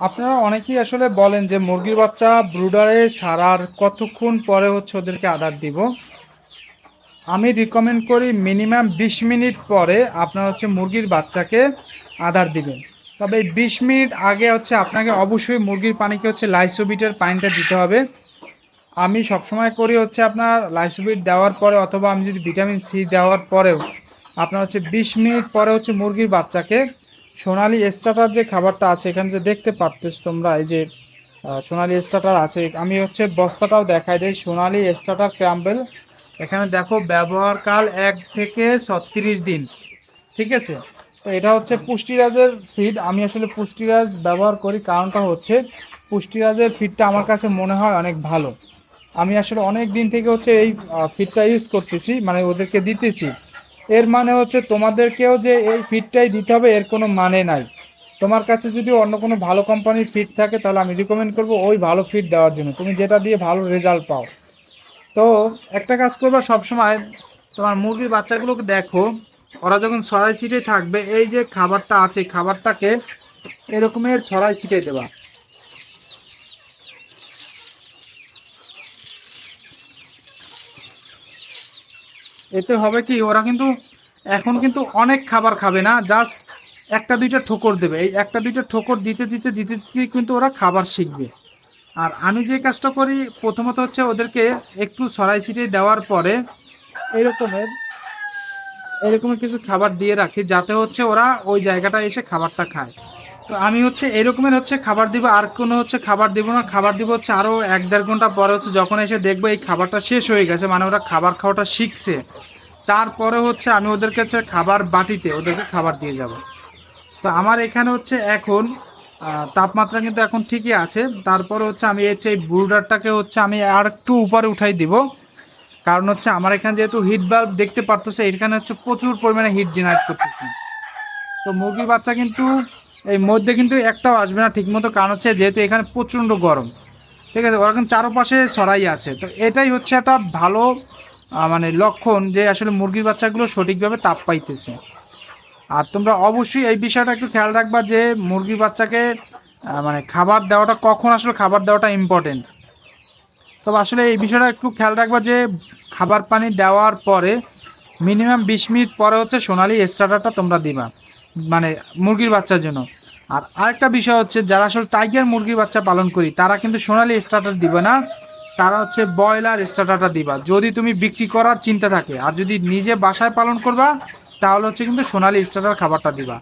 আপনারা অনেকেই আসলে বলেন যে মুরগির বাচ্চা ব্রুডারে ছাড়ার কতক্ষণ পরে হচ্ছে ওদেরকে আদার দিব? আমি রিকমেন্ড করি মিনিমাম বিশ মিনিট পরে আপনার হচ্ছে মুরগির বাচ্চাকে আদার দিবেন। তবে এই বিশ মিনিট আগে হচ্ছে আপনাকে অবশ্যই মুরগির পানিকে হচ্ছে লাইসোবিটের পানিটা দিতে হবে। আমি সবসময় করি হচ্ছে আপনার লাইসোবিট দেওয়ার পরে অথবা আমি যদি ভিটামিন সি দেওয়ার পরেও আপনার হচ্ছে বিশ মিনিট পরে হচ্ছে মুরগির বাচ্চাকে সোনালি স্টার্টার যে খাবারটা আছে, এখানে যে দেখতে পারতেছ তোমরা, এই যে সোনালি স্টার্টার আছে, আমি হচ্ছে বস্তাটাও দেখাই দিই, সোনালি স্টার্টার ক্যাম্বেল এখানে দেখো ব্যবহারকাল এক থেকে ছত্রিশ দিন, ঠিক আছে? তো এটা হচ্ছে পুষ্টিরাজের ফিড আমি আসলে পুষ্টিরাজ ব্যবহার করি, কারণটা হচ্ছে পুষ্টিরাজের ফিডটা আমার কাছে মনে হয় অনেক ভালো। আমি আসলে অনেক দিন থেকে হচ্ছে এই ফিডটা ইউজ করতেছি মানে ওদেরকে দিতেছি। এর মানে হচ্ছে তোমাদেরকেও যে এই ফিডটাই দিতে হবে, এর কোনো মানে নাই। তোমার কাছে যদি অন্য কোনো ভালো কোম্পানির ফিড থাকে, তাহলে আমি রিকমেন্ড করব ওই ভালো ফিড দেওয়ার জন্য। তুমি যেটা দিয়ে ভালো রেজাল্ট পাও। তো একটা কাজ করবা, সবসময় তোমার মুরগির বাচ্চাগুলোকে দেখো, ওরা যখন সরাই ছিটে থাকবে, এই যে খাবারটা আছে খাবারটাকে এরকমের সরাই ছিটে দেবা। এতে হবে কি, ওরা কিন্তু এখন কিন্তু অনেক খাবার খাবে না জাস্ট একটা দুইটা ঠোকর দেবে। এই একটা দুইটা ঠোকর দিতে দিতে দিতে দিতে কিন্তু ওরা খাবার শিখবে। আর আমি যে কাজটা করি, প্রথমত হচ্ছে ওদেরকে একটু সরাই ছিটিয়ে দেওয়ার পরে এরকমের এরকমের কিছু খাবার দিয়ে রাখি, যাতে হচ্ছে ওরা ওই জায়গাটা এসে খাবারটা খায়। তো আমি হচ্ছে এরকমের হচ্ছে খাবার দিব, আর কোনো হচ্ছে খাবার দিব না। খাবার দিব হচ্ছে আরও এক দেড় ঘণ্টা পরে হচ্ছে যখন এসে দেখব এই খাবারটা শেষ হয়ে গেছে মানে ওরা খাবার খাওয়াটা শিখছে। তারপরে হচ্ছে আমি ওদের কাছে খাবার বাটিতে ওদেরকে খাবার দিয়ে যাব। তো আমার এখানে হচ্ছে এখন তাপমাত্রা কিন্তু এখন ঠিকই আছে। তারপরে হচ্ছে আমি হচ্ছে এই ব্রুডারটাকে হচ্ছে আমি আর একটু উপরে উঠাই দিব। কারণ হচ্ছে আমার এখানে যেহেতু হিট বাল্ব দেখতে পারতেছে, এখানে হচ্ছে প্রচুর পরিমাণে হিট জেনারেট করতেছে। তো মুরগির বাচ্চা কিন্তু এই মধ্যে কিন্তু একটাও আসবে না ঠিকমতো, কারণ হচ্ছে যেহেতু এখানে প্রচণ্ড গরম। ঠিক আছে, ওরা কিন্তু চারপাশে সরাই আছে। তো এটাই হচ্ছে একটা ভালো মানে লক্ষণ যে আসলে মুরগির বাচ্চাগুলো সঠিকভাবে তাপ পাইতেছে। আর তোমরা অবশ্যই এই বিষয়টা একটু খেয়াল রাখবা যে মুরগির বাচ্চাকে মানে খাবার দেওয়াটা, কখন আসলে খাবার দেওয়াটা ইম্পর্টেন্ট তবে আসলে এই বিষয়টা একটু খেয়াল রাখবা যে খাবার পানি দেওয়ার পরে মিনিমাম বিশ মিনিট পরে হচ্ছে সোনালি স্টার্টারটা তোমরা দিবা। মানে মুরগির বাচ্চার জন্য। আর আরেকটা বিষয় হচ্ছে, যারা আসলে টাইগার মুরগির বাচ্চা পালন করি, তারা কিন্তু সোনালি স্টার্টার দিবে না, তারা হচ্ছে ব্রয়লার স্টার্টারটা দিবা। যদি তুমি বিক্রি করার চিন্তা থাকে, আর যদি নিজে বাসায় পালন করবা, তাহলে হচ্ছে কিন্তু সোনালি স্টার্টার খাবারটা দিবা।